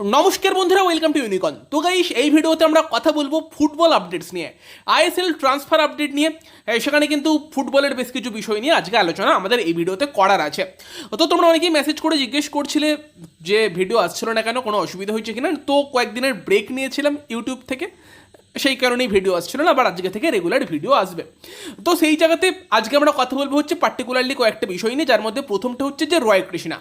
নমস্কার বন্ধুরা welcome to ইউনিকন তো গাইস এই ভিডিওতে আমরা কথা বলব ফুটবল আপডেটস নিয়ে আইএসএল ট্রান্সফার আপডেট নিয়ে। সেখানে কিন্তু ফুটবলের বেশ কিছু বিষয় নিয়ে আজকে আলোচনা আমাদের এই ভিডিওতে করার আছে। তো তোমরা অনেকেই মেসেজ করে জিজ্ঞেস করছিলে যে ভিডিও আসছিল না কেন, কোনো অসুবিধা হয়েছে কিনা? তো কয়েকদিনের ব্রেক নিয়েছিলাম ইউটিউব থেকে। সেই কারণেই ভিডিও আসছিল না, আবার আজকে থেকে রেগুলার ভিডিও আসবে। তো সেই জায়গাতে আজকে আমরা কথা বলব হচ্ছে পার্টিকুলারলি কয়েকটা বিষয় নিয়ে, যার মধ্যে প্রথমটা হচ্ছে যে রয় কৃষ্ণা।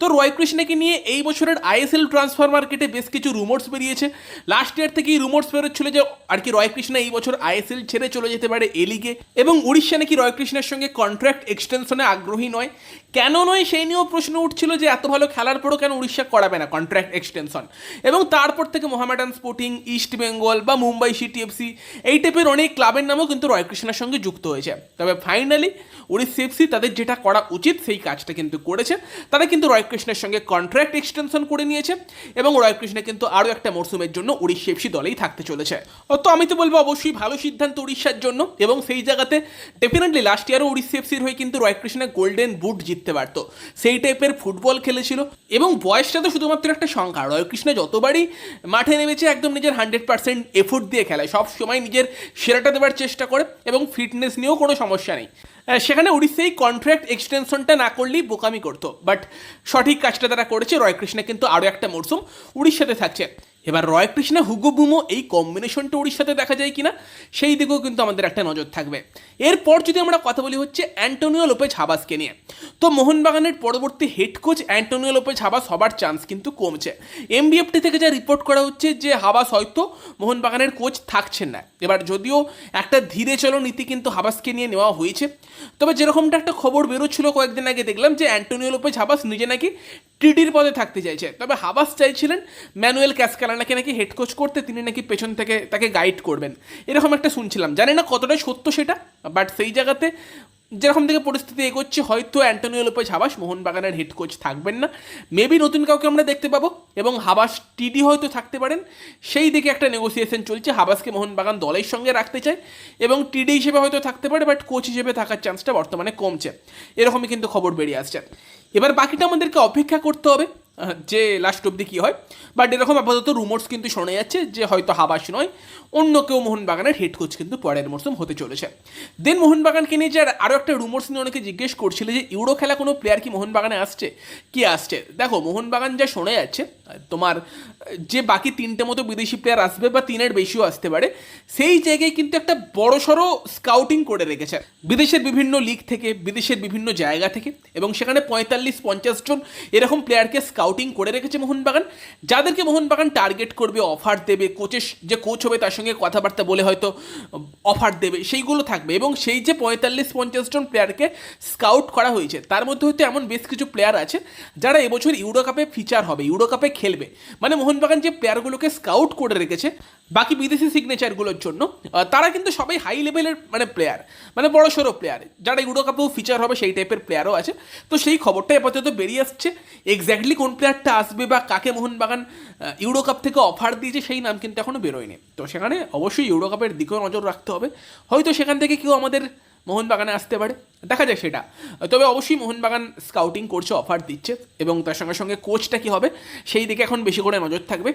তো রয় কৃষ্ণাকে নিয়ে এই বছরের আইএসএল ট্রান্সফার মার্কেটে বেশ কিছু রুমোর্স বেরিয়েছে। লাস্ট ইয়ার থেকেই রুমোর্স বেরোচ্ছিল যে আর কি রয় কৃষ্ণা এই বছর আইএসএল ছেড়ে চলে যেতে পারে এ লিগে এবং উড়িষ্যা নাকি রয় কৃষ্ণের সঙ্গে কন্ট্রাক্ট এক্সটেনশনে আগ্রহী নয়। কেন নয় সেই নিয়েও প্রশ্ন উঠছিল যে এত ভালো খেলার পরও কেন উড়িষ্যা করাবে না কন্ট্রাক্ট এক্সটেনশন এবং তারপর থেকে মোহামেডান স্পোর্টিং ইস্ট বেঙ্গল বা মুম্বাই সিটি এফসি এই টাইপের অনেক ক্লাবের নামও কিন্তু রয় কৃষ্ণার সঙ্গে যুক্ত হয়েছে। তবে ফাইনালি উড়িষ্যা এফসি তাদের যেটা করা উচিত সেই কাজটা কিন্তু করেছে। তারা কিন্তু রয় কৃষ্ণের সঙ্গে কন্ট্রাক্ট এক্সটেনশন করে নিয়েছে এবং রয় কৃষ্ণ কিন্তু আরও একটা মরসুমের জন্য উড়িষ্যা এফসি দলেই থাকতে চলেছে। তো আমি তো বলব অবশ্যই ভালো সিদ্ধান্ত উড়িষ্যার জন্য এবং সেই জায়গাতে ডেফিনেটলি লাস্ট ইয়ারও উড়িষ্যা এফসির হয়ে কিন্তু রয় কৃষ্ণ গোল্ডেন বুট জিততে পারতো। সেই টাইপের ফুটবল খেলেছিল এবং বয়সটা তো শুধুমাত্র একটা সংখ্যা। রয় কৃষ্ণ যতবারই মাঠে নেমেছে, একদম নিজের হান্ড্রেড পার্সেন্ট এফোর্ট দিয়ে খেলায় সব সময় নিজের সেরাটা দেওয়ার চেষ্টা করে এবং ফিটনেস নিয়েও কোনো সমস্যা নেই। সেখানে এই কন্ট্রাক্ট এক্সটেনশনটা না করলেই বোকামি করতো। বাট সঠিক কাজটা তারা করেছে। রয় কৃষ্ণ কিন্তু আরও একটা মরশুম উড়িষ্যাতে থাকছে। এবার রয় কৃষ্ণা, হুগো বুমো, এই কম্বিনেশনটা উড়িষ্যাতে দেখা যায় কিনা, সেই দিকেও কিন্তু আমাদের একটা নজর থাকবে। এরপর যদি আমরা কথা বলি হচ্ছে অ্যান্টোনিও লোপেজ হাবাসকে নিয়ে। তো মোহনবাগানের পরবর্তী head coach Antonio Lopez Habas হবার চান্স কিন্তু কমছে। এমবিএফটি থেকে যা রিপোর্ট করা হচ্ছে যে হাবাস হয়তো মোহনবাগানের কোচ থাকছেন না। এবার যদিও একটা ধীরে চলো নীতি কিন্তু হাবাসকে নিয়ে নেওয়া হয়েছে। তবে যেরকমটা একটা খবর বেরোচ্ছিল কয়েকদিন আগে, দেখলাম যে অ্যান্টোনিও লোপেজ হাবাস নিজে নাকি টিডির পদে থাকতে চাইছে। তবে হাবাস চাইছিলেন ম্যানুয়েল ক্যাসকালানাকে নাকি হেড কোচ করতে, তিনি নাকি পেছন থেকে তাকে গাইড করবেন। এরকম একটা শুনছিলাম। জানি না কতটা সত্য সেটা বাট সেই জায়গাতে যেরকম থেকে পরিস্থিতি এগোচ্ছে, হয়তো অ্যান্টোনিও লোপেজ, হাবাস মোহনবাগানের হেড কোচ থাকবেন না। মেবি নতুন কাউকে আমরা দেখতে পাবো এবং হাবাস টিডি হয়তো থাকতে পারেন। সেই দিকে একটা নেগোসিয়েশন চলছে, হাবাসকে মোহনবাগান দলের সঙ্গে রাখতে চায় এবং টিডি হিসেবে হয়তো থাকতে পারে বাট কোচ হিসেবে থাকার চান্সটা বর্তমানে কমছে। এরকমই কিন্তু খবর বেরিয়ে আসছে। এবার বাকিটা আমাদেরকে অপেক্ষা করতে হবে। যে লাস্ট অব্দি কী হয়? বাট এরকম আপাতত রুমোর্স কিন্তু শোনা যাচ্ছে যে হয়তো হাবাস নয়, অন্য কেউ মোহনবাগানের হেড কোচ কিন্তু পরের মরশুম হতে চলেছে। দেন মোহনবাগানকে নিয়ে যে আরও একটা রুমোর্স নিয়ে অনেকে জিজ্ঞেস করছিল যে ইউরো খেলা কোনো প্লেয়ার কি মোহনবাগানে আসছে? কি আসছে? দেখো, মোহনবাগান যা শোনা যাচ্ছে তোমার, যে বাকি তিনটে মতো বিদেশি প্লেয়ার আসবে বা তিনের বেশিও আসতে পারে, সেই জায়গায় কিন্তু একটা বড়সড় স্কাউটিং করে রেখেছে। বিদেশের বিভিন্ন লিগ থেকে, বিদেশের বিভিন্ন জায়গা থেকে, এবং সেখানে পঁয়তাল্লিশ, পঞ্চাশ জন এরকম প্লেয়ারকে স্কাউটিং করে রেখেছে মোহনবাগান, যাদেরকে মোহনবাগান টার্গেট করবে অফার দেবে কোচের যে কোচ হবে তার সঙ্গে কথাবার্তা বলে হয়তো অফার দেবে, সেইগুলো থাকবে। এবং সেই যে পঁয়তাল্লিশ, পঞ্চাশ জন প্লেয়ারকে স্কাউট করা হয়েছে, তার মধ্যে হয়তো এমন বেশ কিছু প্লেয়ার আছে, যারা এবছর ইউরো কাপে ফিচার হবে। ইউরো কাপে খেলবে। মানে মোহনবাগান যে প্লেয়ারগুলোকে স্কাউট করে রেখেছে, বাকি বিদেশি সিগনেচারগুলোর জন্য তারা কিন্তু সবাই হাই লেভেলের মানে প্লেয়ার মানে বড় সড়ো প্লেয়ার যারা ইউরো কাপেও ফিচার হবে সেই টাইপের প্লেয়ারও আছে। তো সেই খবরটা আপাতত বেরিয়ে আসছে। এক্স্যাক্টলি কোন প্লেয়ারটা আসবে বা কাকে মোহনবাগান ইউরো কাপ থেকে অফার দিয়েছে সেই নাম কিন্তু এখনও বেরোয়নি। তো সেখানে অবশ্যই ইউরো কাপের দিকেও নজর রাখতে হবে। হয়তো সেখান থেকে কেউ আমাদের মোহনবাগানে আসতে পারে। দেখা যাক সেটা। তবে অবশ্যই মোহনবাগান স্কাউটিং করছে অফার দিচ্ছে এবং তার সঙ্গে সঙ্গে কোচটা কি হবে সেই দিকে এখন বেশি করে নজর থাকবে।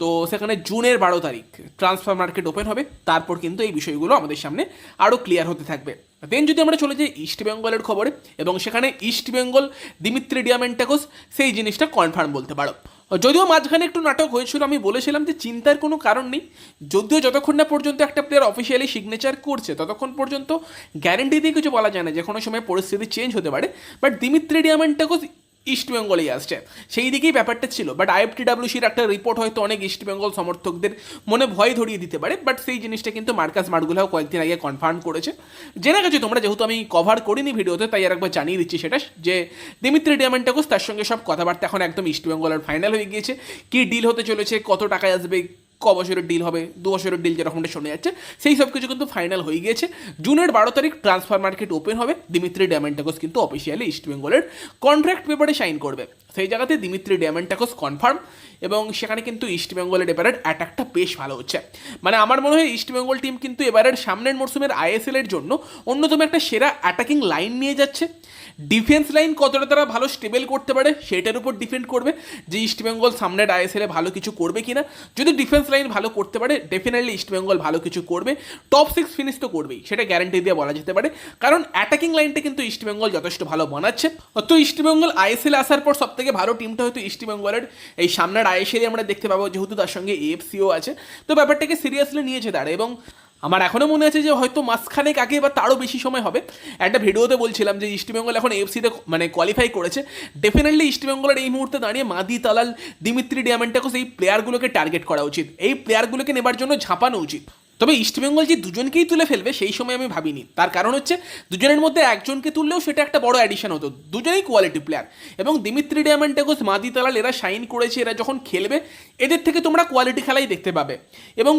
তো সেখানে জুনের বারো তারিখ ট্রান্সফার মার্কেট ওপেন হবে। তারপর কিন্তু এই বিষয়গুলো আমাদের সামনে আরও ক্লিয়ার হতে থাকবে। দেন যদি আমরা চলে যাই ইস্ট বেঙ্গলের খবরে, এবং সেখানে ইস্ট বেঙ্গল দিমিত্রি ডিয়ামেন্টাকোস সেই জিনিসটা কনফার্ম বলতে পারো। যদিও মাঝখানে একটু নাটক হয়েছিল, আমি বলেছিলাম যে চিন্তার কোনো কারণ নেই। যদিও যতক্ষণ না পর্যন্ত একটা প্লেয়ার অফিসিয়ালি সিগনেচার করছে, ততক্ষণ পর্যন্ত গ্যারেন্টি দিয়ে কিছু বলা যায় না যে কোনো সময় পরিস্থিতি চেঞ্জ হতে পারে। বাট দিমিত্রি ডিয়ামেন্টাকোস ইস্ট বেঙ্গলেই আসছে। সেই দিকেই ব্যাপারটা ছিল বাট আইএফটিডাব্লিউসির একটা রিপোর্ট হয়তো অনেক ইস্ট বেঙ্গল সমর্থকদের মনে ভয় ধরিয়ে দিতে পারে বাট সেই জিনিসটা কিন্তু মার্কাস মার্গুলাও কয়েকদিন আগে কনফার্ম করেছে। জেনে গেছো তোমরা, যেহেতু আমি কভার করিনি ভিডিওতে, তাই আর একবার জানিয়ে দিচ্ছি সেটা, যে দিমিত্রি ডিয়ামেন্টাকোস তার সঙ্গে সব কথাবার্তা এখন একদম ইস্ট বেঙ্গলের ফাইনাল হয়ে গিয়েছে। কী ডিল হতে চলেছে, কত টাকায় আসবে ক বছরের ডিল হবে, দু বছরের ডিল যেরকমটা শোনা যাচ্ছে, সেই সব কিছু কিন্তু ফাইনাল হয়ে গিয়েছে। জুনের বারো তারিখ ট্রান্সফার মার্কেট ওপেন হবে দিমিত্রি ড্যামেন্টাকোস কিন্তু অফিসিয়ালি ইস্টবেঙ্গলের কন্ট্রাক্ট পেপারে সাইন করবে। সেই জায়গাতে দিমিত্রি ডিয়ামেন্টাকোস কনফার্ম এবং সেখানে কিন্তু ইস্টবেঙ্গলের এবারের অ্যাটাকটা বেশ ভালো হচ্ছে। মানে আমার মনে হয় ইস্টবেঙ্গল টিম কিন্তু এবারের সামনের মরশুমের আইএসএল এর জন্য অন্যতম একটা সেরা অ্যাটাকিং লাইন নিয়ে যাচ্ছে। ডিফেন্স লাইন কতটা তারা ভালো স্টেবল করতে পারে সেটার উপর ডিপেন্ড করবে যে ইস্টবেঙ্গল সামনের আইএসএলে ভালো কিছু করবে কিনা। যদি ডিফেন্স লাইন ভালো করতে পারে ডেফিনেটলি ইস্টবেঙ্গল ভালো কিছু করবে। টপ সিক্স ফিনিশ তো করবেই, সেটা গ্যারান্টি দিয়ে বলা যেতে পারে। কারণ অ্যাটাকিং লাইনটা কিন্তু ইস্টবেঙ্গল যথেষ্ট ভালো বানাচ্ছে। তো ইস্টবেঙ্গল আইএসএল আসার পর সব থেকে ভালো টিমটা হয়তো ইস্টবেঙ্গলের এই সামনের আইএসএলে আমরা দেখতে পাবো, যেহেতু তার সঙ্গে এএফসিও আছে। তো ব্যাপারটাকে সিরিয়াসলি নিয়েছে তারা এবং আমার এখনও মনে আছে যে হয়তো মাসখানেক আগে বা তারও বেশি সময় হবে। একটা ভিডিওতে বলছিলাম যে ইস্টবেঙ্গল এখন এফসিতে মানে কোয়ালিফাই করেছে। ডেফিনেটলি ইস্টবেঙ্গলের এই মুহূর্তে দাঁড়িয়ে মাদি, তালাল, দিমিত্রি ডিয়ামেন্টাকোস এই প্লেয়ারগুলোকে টার্গেট করা উচিত। এই প্লেয়ারগুলোকে নেবার জন্য ঝাঁপানো উচিত। তবে ইস্টবেঙ্গল যে দুজনকেই তুলে ফেলবে, সেই সময় আমি ভাবিনি। তার কারণ হচ্ছে, দুজনের মধ্যে একজনকে তুললেও সেটা একটা বড় অ্যাডিশন হতো। দুজনেই কোয়ালিটি প্লেয়ার এবং দিমিত্রি ডিয়ামেন্টাকোস মাদি তালাল এরা সাইন করেছে, এরা যখন খেলবে, এদের থেকে তোমরা কোয়ালিটি খেলাই দেখতে পাবে। এবং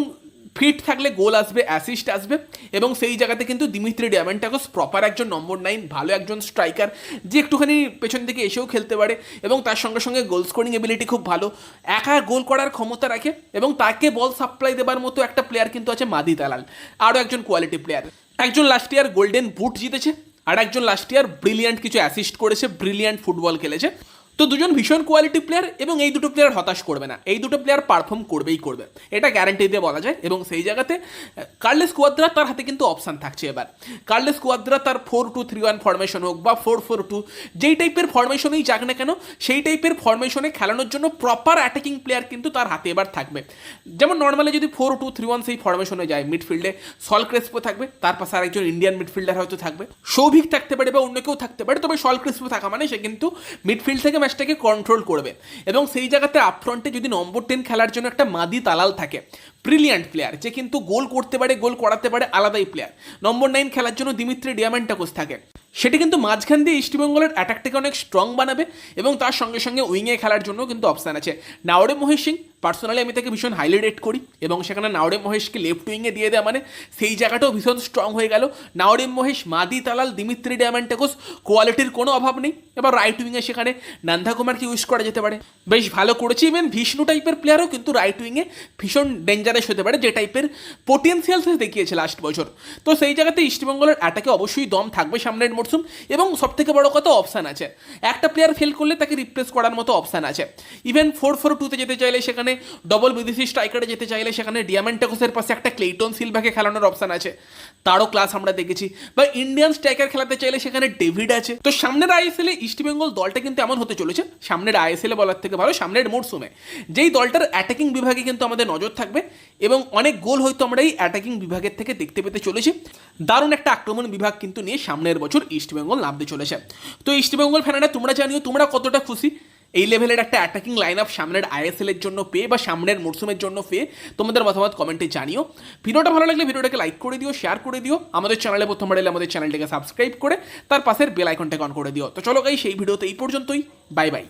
ফিট থাকলে গোল আসবে অ্যাসিস্ট আসবে এবং সেই জায়গাতে কিন্তু দিমিত্রি ডিয়ামেন্টাকোস প্রপার একজন নম্বর নাইন ভালো একজন স্ট্রাইকার যে একটুখানি পেছন থেকে এসেও খেলতে পারে এবং তার সঙ্গে সঙ্গে গোল স্কোরিং এবিলিটি খুব ভালো। একা গোল করার ক্ষমতা রাখে এবং তাকে বল সাপ্লাই দেবার মতো একটা প্লেয়ার কিন্তু আছে মাদি দালাল, আরও একজন কোয়ালিটি প্লেয়ার একজন লাস্ট ইয়ার গোল্ডেন বুট জিতেছে, আর একজন লাস্ট ইয়ার ব্রিলিয়ান্ট কিছু অ্যাসিস্ট করেছে ব্রিলিয়ান্ট ফুটবল খেলেছে। তো দুজন ভীষণ কোয়ালিটি প্লেয়ার এবং এই দুটো প্লেয়ার হতাশ করবে না। এই দুটো প্লেয়ার পারফর্ম করবেই করবে। এটা গ্যারান্টি দিয়ে বলা যায় এবং সেই জায়গাতে কার্লেস কুয়াদ্রা তার হাতে কিন্তু অপশান থাকছে এবার। কার্লেস কুয়াদ্রা তার four two three one formation হোক বা ফোর ফোর টু যেই টাইপের ফরমেশনেই যাক না কেন, সেই টাইপের ফরমেশনে খেলানোর জন্য প্রপার অ্যাটাকিং প্লেয়ার কিন্তু তার হাতে এবার থাকবে। যেমন নর্মালি যদি ফোর টু থ্রি ওয়ান সেই ফরমেশনে যায় মিডফিল্ডে সল ক্রেসপো থাকবে, তার পাশে আরেকজন ইন্ডিয়ান মিডফিল্ডার হয়তো থাকবে। সৌভিক থাকতে পারে বা অন্য কেউ থাকতে পারে, তবে সল ক্রেসপো থাকা মানে সে কিন্তু মিডফিল্ড থেকে ম্যাচটাকে কন্ট্রোল করবে। এবং সেই জায়গাতে আপফ্রন্টে যদি নম্বর টেন খেলার জন্য একটা মাদি তালাল থাকে ব্রিলিয়ান্ট প্লেয়ার যে কিন্তু গোল করতে পারে গোল করাতে পারে আলাদাই প্লেয়ার নম্বর নাইন খেলার জন্য দিমিত্রি ডিয়ামেন্টাকোস থাকে। সেটি কিন্তু মাঝখান দিয়ে ইস্টবেঙ্গলের অ্যাটাকটাকে অনেক স্ট্রং বানাবে এবং তার সঙ্গে সঙ্গে উইংয়ে খেলার জন্য কিন্তু অপশান আছে। নাওরে মহেশ সিং পার্সোনালি আমি তাকে ভীষণ হাইলি রেট করি এবং সেখানে নাওরে মহেশকে লেফট উইংয়ে দিয়ে দেওয়া মানে সেই জায়গাটাও ভীষণ স্ট্রং হয়ে গেল। নাওরে মহেশ, মাদি তালাল, দিমিত্রি ডিয়ামেন্টাকোস কোয়ালিটির কোনো অভাব নেই। এবার রাইট উইংয়ে সেখানে নান্দা কুমারকে ইউজ করা যেতে পারে। বেশ ভালো করেছে ইভেন ভিষ্ণু টাইপের প্লেয়ারও কিন্তু রাইট উইংয়ে ভীষণ ডেঞ্জারাস হতে পারে, যে টাইপের পোটেন্সিয়াল দেখিয়েছে লাস্ট বছর। তো সেই জায়গাতে ইস্টবেঙ্গলের অ্যাটাকে অবশ্যই দম থাকবে সামনের মরশুম এবং সব থেকে বড় কথা অপশান আছে। একটা প্লেয়ার ফেল করলে তাকে রিপ্লেস করার মতো অপশান আছে। ইভেন ফোর ফোর টুতে যেতে চাইলে সেখানে ডবল বিদেশি স্ট্রাইকারে যেতে চাইলে সেখানে ডিয়ামেন্টাকোসের পাশে একটা ক্লেটন সিলভাকে খেলানোর অপশান আছে। তারও ক্লাস আমরা দেখেছি। বা ইন্ডিয়ান স্ট্রাইকার খেলাতে চাইলে সেখানে ডেভিড আছে। তো সামনের আইএসএল এ ইস্টবেঙ্গল দলটা কিন্তু এমন হতে চলেছে। সামনের আইএসএল এ বলার থেকে ভালো, সামনের মরশুমে যেই দলটার অ্যাটাকিং বিভাগে কিন্তু আমাদের নজর থাকবে এবং অনেক গোল হয়তো আমরা এই অ্যাটাকিং বিভাগের থেকে দেখতে পেতে চলেছি। দারুণ একটা আক্রমণ বিভাগ কিন্তু নিয়ে সামনের বছর ইস্টবেঙ্গল নামতে চলেছে। তো ইস্টবেঙ্গল ফ্যানেরা তোমরা জানিও, তোমরা কতটা খুশি? এই লেভেলের একটা অ্যাটাকিং লাইন আপ সামনের আইএসএল এর জন্য পেয়ে বা সামনের মরসুমের জন্য পেয়ে তোমাদের মতামত কমেন্টে জানিও। ভিডিওটা ভালো লাগলে ভিডিওটাকে লাইক করে দিও শেয়ার করে দিও। আমাদের চ্যানেলে প্রথমবার এলে আমাদের চ্যানেলটাকে সাবস্ক্রাইব করে, তার পাশের বেল আইকনটাকে অন করে দিও। তো চলো গাই সেই ভিডিওতে এই পর্যন্তই। Bye bye